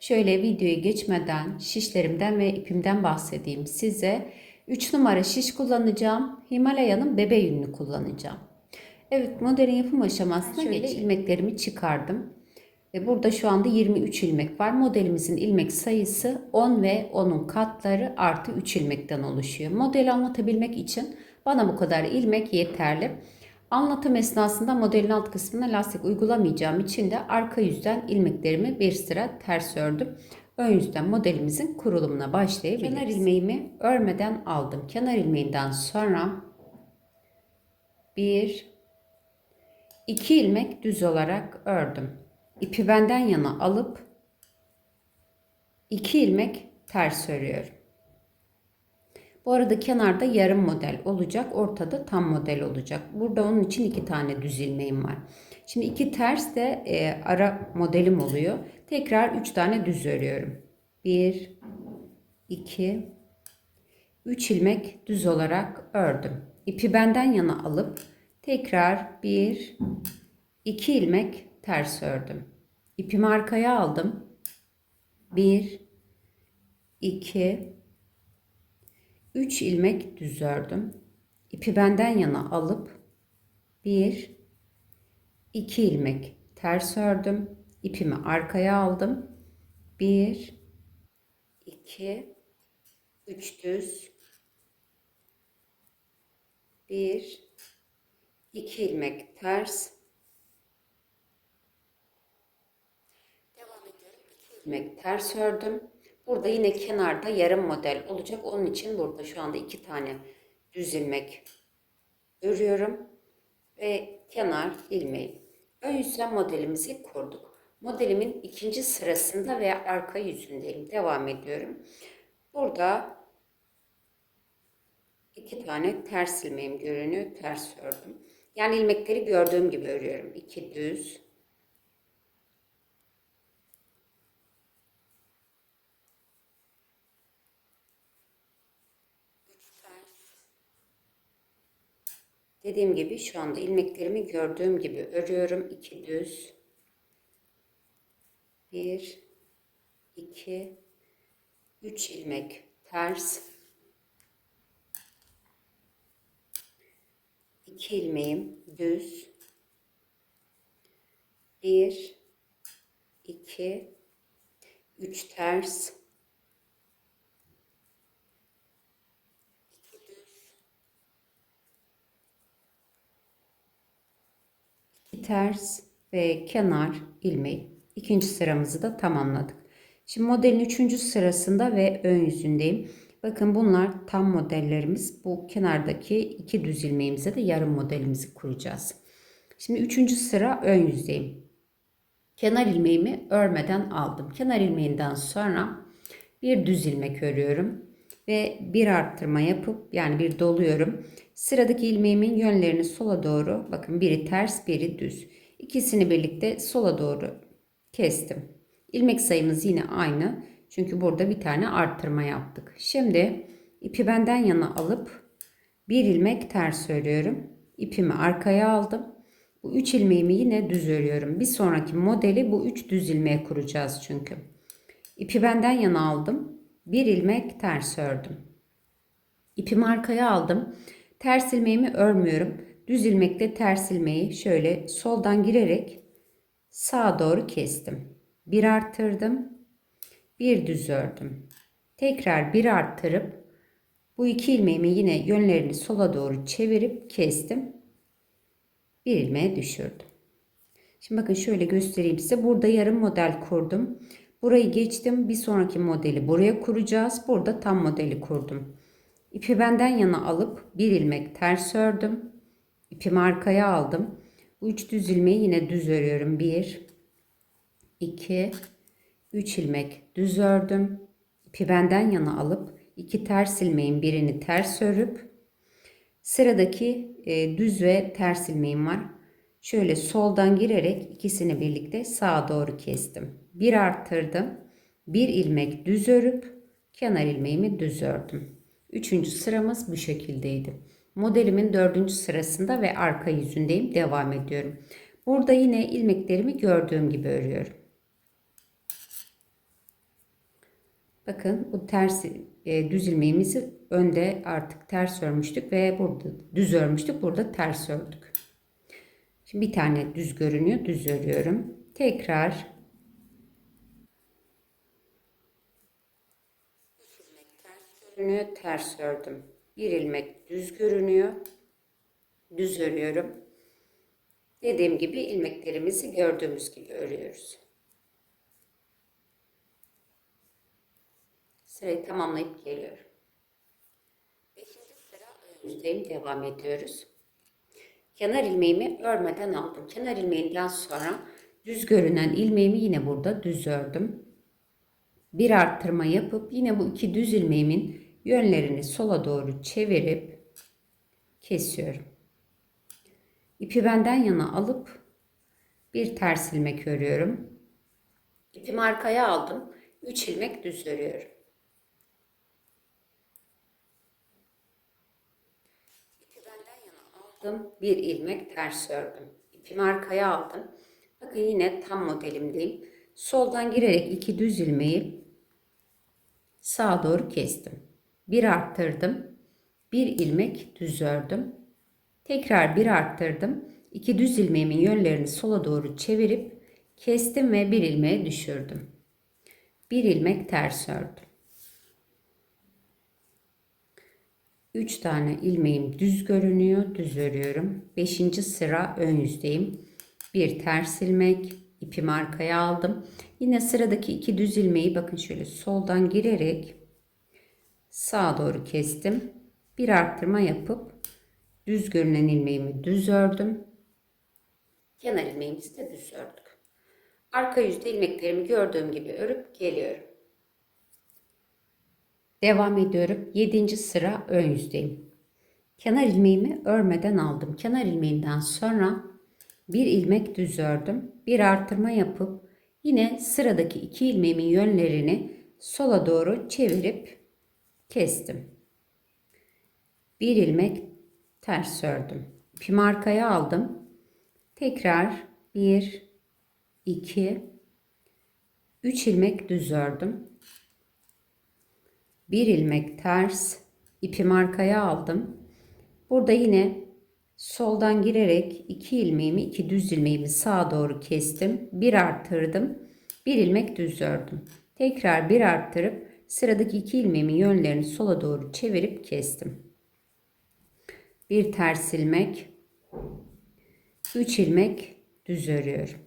Şöyle videoya geçmeden şişlerimden ve ipimden bahsedeyim size. 3 numara şiş kullanacağım. Himalaya'nın bebe yününü kullanacağım. Evet modelin yapım aşamasına şöyle ilmeklerimi çıkardım. Ve burada şu anda 23 ilmek var. Modelimizin ilmek sayısı 10 ve onun katları artı 3 ilmekten oluşuyor. Modeli anlatabilmek için bana bu kadar ilmek yeterli. Anlatım esnasında modelin alt kısmına lastik uygulamayacağım için de arka yüzden ilmeklerimi bir sıra ters ördüm. Ön yüzden modelimizin kurulumuna başlayabiliriz. Kenar ilmeğimi örmeden aldım. Kenar ilmeğinden sonra bir, iki ilmek düz olarak ördüm. İpi benden yana alıp iki ilmek ters örüyorum. Bu arada kenarda yarım model olacak. Ortada tam model olacak. Burada onun için iki tane düz ilmeğim var. Şimdi iki ters de e, ara modelim oluyor. Tekrar üç tane düz örüyorum. Bir, iki, üç ilmek düz olarak ördüm. İpi benden yana alıp tekrar bir, iki ilmek ters ördüm. İpimi arkaya aldım. Bir, iki, 3 ilmek düz ördüm. İpi benden yana alıp 1 2 ilmek ters ördüm. İpimi arkaya aldım. 1 2 3 düz 1 2 ilmek ters devam ediyorum. 2 ilmek ters ördüm. Burada yine kenarda yarım model olacak. Onun için burada şu anda iki tane düz ilmek örüyorum. Ve kenar ilmeği. Ön yüzden modelimizi kurduk. Modelimin ikinci sırasında veya arka yüzündeyim. Devam ediyorum. Burada iki tane ters ilmeğim görünüyor. Ters ördüm. Yani ilmekleri gördüğüm gibi örüyorum. İki düz, Dediğim gibi şu anda ilmeklerimi gördüğüm gibi örüyorum. 2 düz. 1 2 3 ilmek ters. 2 ilmeğim düz. 1 2 3 ters. Ters ve kenar ilmeği. İkinci sıramızı da tamamladık. Şimdi modelin üçüncü sırasında ve ön yüzündeyim. Bakın bunlar tam modellerimiz. Bu kenardaki iki düz ilmeğimize de yarım modelimizi kuracağız. Şimdi üçüncü sıra ön yüzdeyim. Kenar ilmeğimi örmeden aldım. Kenar ilmeğinden sonra bir düz ilmek örüyorum ve bir arttırma yapıp yani bir doluyorum. Sıradaki ilmeğimin yönlerini sola doğru bakın biri ters biri düz. İkisini birlikte sola doğru kestim. İlmek sayımız yine aynı. Çünkü burada bir tane arttırma yaptık. Şimdi ipi benden yana alıp bir ilmek ters örüyorum. İpimi arkaya aldım. Bu üç ilmeğimi yine düz örüyorum. Bir sonraki modeli bu üç düz ilmeğe kuracağız çünkü. İpi benden yana aldım. Bir ilmek ters ördüm. İpimi arkaya aldım. Ters ilmeğimi örmüyorum. Düz ilmekle ters ilmeği şöyle soldan girerek sağa doğru kestim. Bir arttırdım. Bir düz ördüm. Tekrar bir arttırıp bu iki ilmeğimi yine yönlerini sola doğru çevirip kestim. Bir ilmeğe düşürdüm. Şimdi bakın şöyle göstereyim size. Burada yarım model kurdum. Burayı geçtim. Bir sonraki modeli buraya kuracağız. Burada tam modeli kurdum. İpi benden yana alıp bir ilmek ters ördüm. İpimi arkaya aldım. Bu üç düz ilmeği yine düz örüyorum. Bir, iki, üç ilmek düz ördüm. İpi benden yana alıp iki ters ilmeğin birini ters örüp sıradaki e, düz ve ters ilmeğim var. Şöyle soldan girerek ikisini birlikte sağa doğru kestim. Bir arttırdım. Bir ilmek düz örüp kenar ilmeğimi düz ördüm. Üçüncü sıramız bu şekildeydi. Modelimin dördüncü sırasında ve arka yüzündeyim. Devam ediyorum. Burada yine ilmeklerimi gördüğüm gibi örüyorum. Bakın bu ters e, düz ilmeğimizi önde artık ters örmüştük ve burada düz örmüştük. Burada ters ördük. Şimdi bir tane düz görünüyor. Düz örüyorum. Tekrar görünüyor. Ters ördüm. Bir ilmek düz görünüyor. Düz örüyorum. Dediğim gibi ilmeklerimizi gördüğümüz gibi örüyoruz. Sırayı tamamlayıp geliyorum. Beşinci sıra ön yüzdeyim. Devam ediyoruz. Kenar ilmeğimi örmeden aldım. Kenar ilmeğinden sonra düz görünen ilmeğimi yine burada düz ördüm. Bir arttırma yapıp yine bu iki düz ilmeğimin yönlerini sola doğru çevirip kesiyorum. İpi benden yana alıp bir ters ilmek örüyorum. İpimi arkaya aldım. 3 ilmek düz örüyorum. İpi benden yana aldım. Bir ilmek ters ördüm. İpimi arkaya aldım. Bakın yine tam modelimdeyim. Soldan girerek iki düz ilmeği sağa doğru kestim. Bir arttırdım. Bir ilmek düz ördüm. Tekrar bir arttırdım. İki düz ilmeğimin yönlerini sola doğru çevirip kestim ve bir ilmeğe düşürdüm. Bir ilmek ters ördüm. Üç tane ilmeğim düz görünüyor. Düz örüyorum. Beşinci sıra ön yüzdeyim. Bir ters ilmek. ipimi arkaya aldım. Yine sıradaki iki düz ilmeği bakın şöyle soldan girerek sağa doğru kestim. Bir arttırma yapıp düz görünen ilmeğimi düz ördüm. Kenar ilmeğimizi de düz ördük. Arka yüzde ilmeklerimi gördüğüm gibi örüp geliyorum. Devam ediyorum. 7. sıra ön yüzdeyim. Kenar ilmeğimi örmeden aldım. Kenar ilmeğinden sonra bir ilmek düz ördüm. Bir artırma yapıp yine sıradaki iki ilmeğimin yönlerini sola doğru çevirip kestim. Bir ilmek ters ördüm. İpimi arkaya aldım. Tekrar 1 2 3 ilmek düz ördüm. Bir ilmek ters ipimi arkaya aldım. Burada yine soldan girerek iki ilmeğimi iki düz ilmeğimi sağa doğru kestim. Bir arttırdım. Bir ilmek düz ördüm. Tekrar bir arttırıp sıradaki iki ilmeğimin yönlerini sola doğru çevirip kestim. Bir ters ilmek, 3 ilmek düz örüyorum.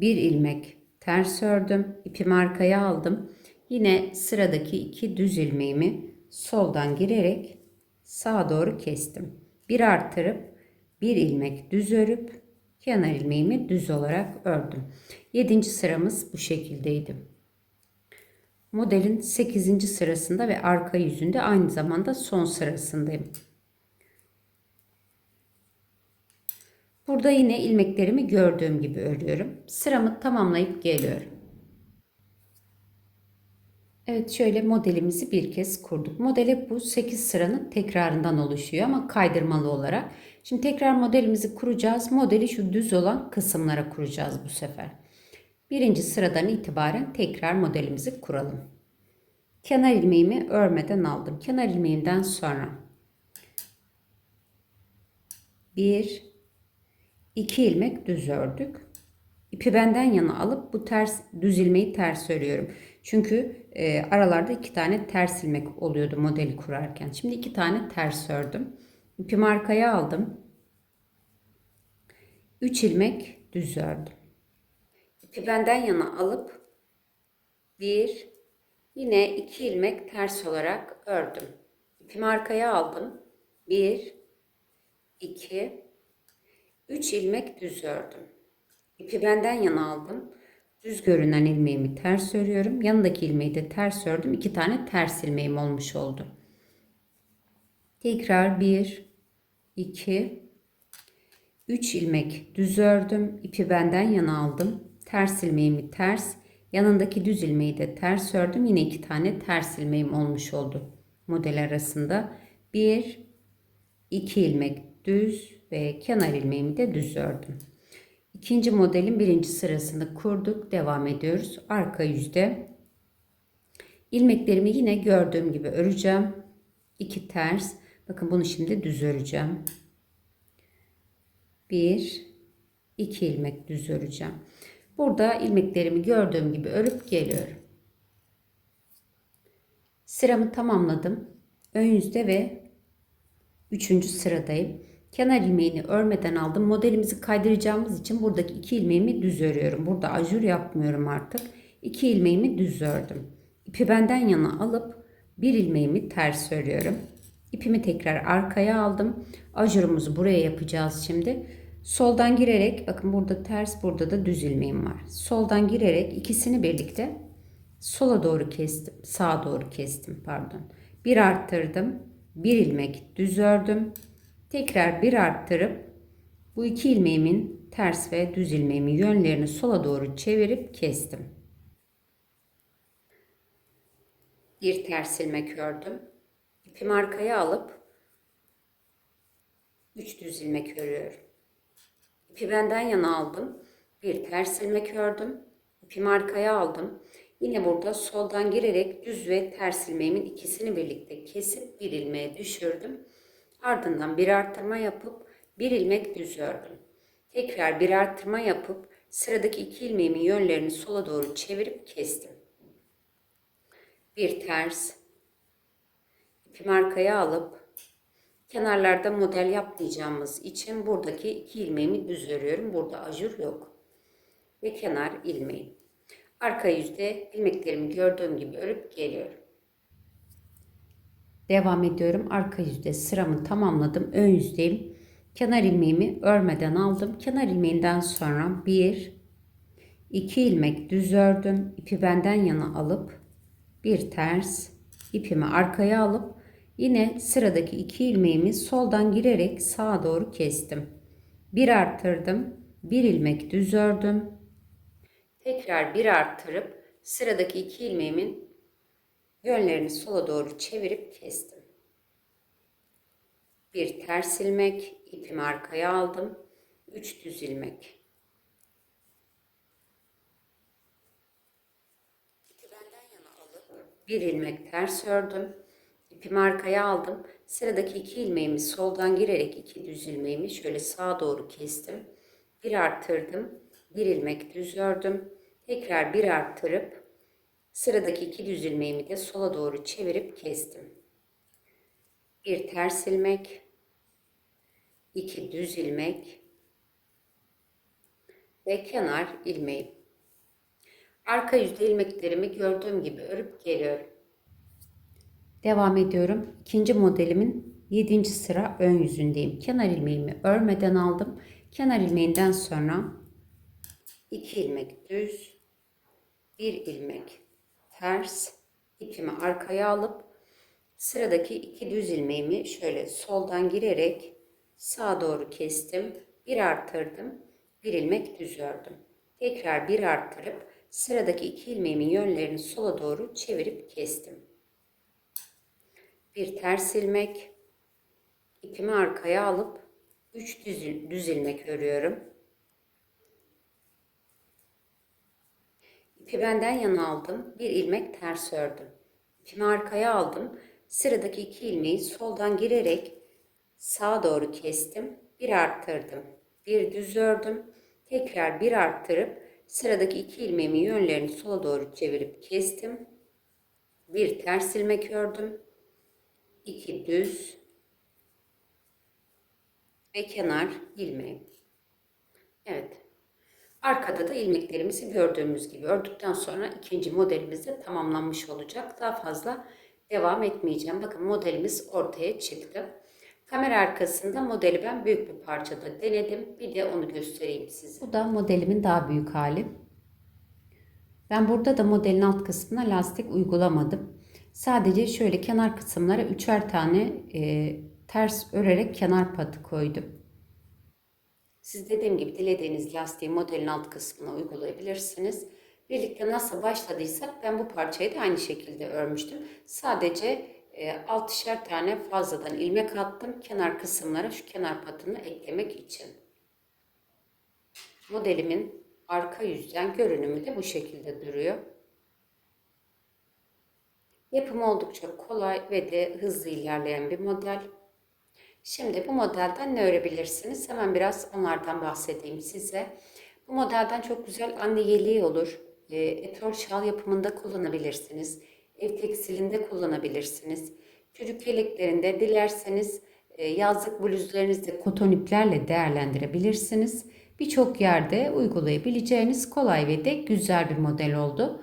Bir ilmek ters ördüm. ipimi arkaya aldım. Yine sıradaki iki düz ilmeğimi soldan girerek sağa doğru kestim. Bir artırıp bir ilmek düz örüp kenar ilmeğimi düz olarak ördüm. 7. sıramız bu şekildeydi. Modelin 8. sırasında ve arka yüzünde aynı zamanda son sırasındayım. Burada yine ilmeklerimi gördüğüm gibi örüyorum. Sıramı tamamlayıp geliyorum. Evet şöyle modelimizi bir kez kurduk. Model bu 8 sıranın tekrarından oluşuyor ama kaydırmalı olarak. Şimdi tekrar modelimizi kuracağız. Modeli şu düz olan kısımlara kuracağız bu sefer. Birinci sıradan itibaren tekrar modelimizi kuralım. Kenar ilmeğimi örmeden aldım. Kenar ilmeğinden sonra bir, iki ilmek düz ördük. İpi benden yana alıp bu ters düz ilmeği ters örüyorum. Çünkü e, aralarda iki tane ters ilmek oluyordu modeli kurarken. Şimdi iki tane ters ördüm. İpimi arkaya aldım. Üç ilmek düz ördüm. İpi benden yana alıp bir yine iki ilmek ters olarak ördüm. İpimi arkaya aldım. Bir, iki, üç ilmek düz ördüm. İpi benden yana aldım. düz görünen ilmeğimi ters örüyorum. Yanındaki ilmeği de ters ördüm. İki tane ters ilmeğim olmuş oldu. Tekrar 1, 2, 3 ilmek düz ördüm. İpi benden yana aldım. Ters ilmeğimi ters, yanındaki düz ilmeği de ters ördüm. Yine iki tane ters ilmeğim olmuş oldu. Model arasında 1, 2 ilmek düz ve kenar ilmeğimi de düz ördüm. İkinci modelin birinci sırasını kurduk. Devam ediyoruz. Arka yüzde ilmeklerimi yine gördüğüm gibi öreceğim. 2 ters. Bakın bunu şimdi düz öreceğim. 1 2 ilmek düz öreceğim. Burada ilmeklerimi gördüğüm gibi örüp geliyorum. Sıramı tamamladım. Ön yüzde ve üçüncü sıradayım. Kenar ilmeğini örmeden aldım. Modelimizi kaydıracağımız için buradaki iki ilmeğimi düz örüyorum. Burada ajur yapmıyorum artık. İki ilmeğimi düz ördüm. İpi benden yana alıp bir ilmeğimi ters örüyorum. İpimi tekrar arkaya aldım. Ajurumuzu buraya yapacağız şimdi. Soldan girerek bakın burada ters burada da düz ilmeğim var. Soldan girerek ikisini birlikte sola doğru kestim. Sağa doğru kestim pardon. Bir arttırdım. Bir ilmek düz ördüm. Tekrar bir arttırıp bu iki ilmeğimin ters ve düz ilmeğimin yönlerini sola doğru çevirip kestim. Bir ters ilmek ördüm. İpimi arkaya alıp 3 düz ilmek örüyorum. İpi benden yana aldım. Bir ters ilmek ördüm. İpimi arkaya aldım. Yine burada soldan girerek düz ve ters ilmeğimin ikisini birlikte kesip bir ilmeğe düşürdüm. Ardından bir arttırma yapıp bir ilmek düz ördüm. Tekrar bir arttırma yapıp sıradaki iki ilmeğimin yönlerini sola doğru çevirip kestim. Bir ters, ipimi arkaya alıp kenarlarda model yapmayacağımız için buradaki iki ilmeğimi düz örüyorum. Burada ajur yok. Ve kenar ilmeği. Arka yüzde ilmeklerimi gördüğüm gibi örüp geliyorum. Devam ediyorum. Arka yüzde sıramı tamamladım. Ön yüzdeyim. Kenar ilmeğimi örmeden aldım. Kenar ilmeğinden sonra bir, iki ilmek düz ördüm. İpi benden yana alıp bir ters ipimi arkaya alıp yine sıradaki iki ilmeğimi soldan girerek sağa doğru kestim. Bir arttırdım. Bir ilmek düz ördüm. Tekrar bir arttırıp sıradaki iki ilmeğimin yönlerini sola doğru çevirip kestim. Bir ters ilmek, ipimi arkaya aldım. Üç düz ilmek. Bir ilmek ters ördüm. İpimi arkaya aldım. Sıradaki iki ilmeğimi soldan girerek iki düz ilmeğimi şöyle sağa doğru kestim. Bir arttırdım. Bir ilmek düz ördüm. Tekrar bir arttırıp sıradaki iki düz ilmeğimi de sola doğru çevirip kestim. Bir ters ilmek, iki düz ilmek ve kenar ilmeği. Arka yüzde ilmeklerimi gördüğüm gibi örüp geliyorum. Devam ediyorum. İkinci modelimin 7. sıra ön yüzündeyim. Kenar ilmeğimi örmeden aldım. Kenar ilmeğinden sonra 2 ilmek düz, 1 ilmek ters, ipimi arkaya alıp sıradaki iki düz ilmeğimi şöyle soldan girerek sağa doğru kestim. Bir arttırdım, bir ilmek düz ördüm. Tekrar bir arttırıp sıradaki iki ilmeğimin yönlerini sola doğru çevirip kestim. Bir ters ilmek, ipimi arkaya alıp 3 düz, düz ilmek örüyorum. İpi benden yana aldım. Bir ilmek ters ördüm. İpimi arkaya aldım. Sıradaki iki ilmeği soldan girerek sağa doğru kestim. Bir arttırdım. Bir düz ördüm. Tekrar bir arttırıp sıradaki iki ilmeğimin yönlerini sola doğru çevirip kestim. Bir ters ilmek ördüm. İki düz ve kenar ilmeği. Evet. Arkada da ilmeklerimizi gördüğümüz gibi ördükten sonra ikinci modelimiz de tamamlanmış olacak. Daha fazla devam etmeyeceğim. Bakın modelimiz ortaya çıktı. Kamera arkasında modeli ben büyük bir parçada denedim. Bir de onu göstereyim size. Bu da modelimin daha büyük hali. Ben burada da modelin alt kısmına lastik uygulamadım. Sadece şöyle kenar kısımlara üçer tane e, ters örerek kenar patı koydum. Siz dediğim gibi dilediğiniz lastiği modelin alt kısmına uygulayabilirsiniz. Birlikte nasıl başladıysak ben bu parçayı da aynı şekilde örmüştüm. Sadece e, altışar tane fazladan ilmek attım kenar kısımlara şu kenar patını eklemek için. Modelimin arka yüzden görünümü de bu şekilde duruyor. Yapımı oldukça kolay ve de hızlı ilerleyen bir model. Şimdi bu modelden ne örebilirsiniz? Hemen biraz onlardan bahsedeyim size. Bu modelden çok güzel anne yeleği olur. E, etol şal yapımında kullanabilirsiniz. Ev tekstilinde kullanabilirsiniz. Çocuk yeleklerinde dilerseniz e, yazlık bluzlarınızda koton iplerle değerlendirebilirsiniz. Birçok yerde uygulayabileceğiniz kolay ve de güzel bir model oldu.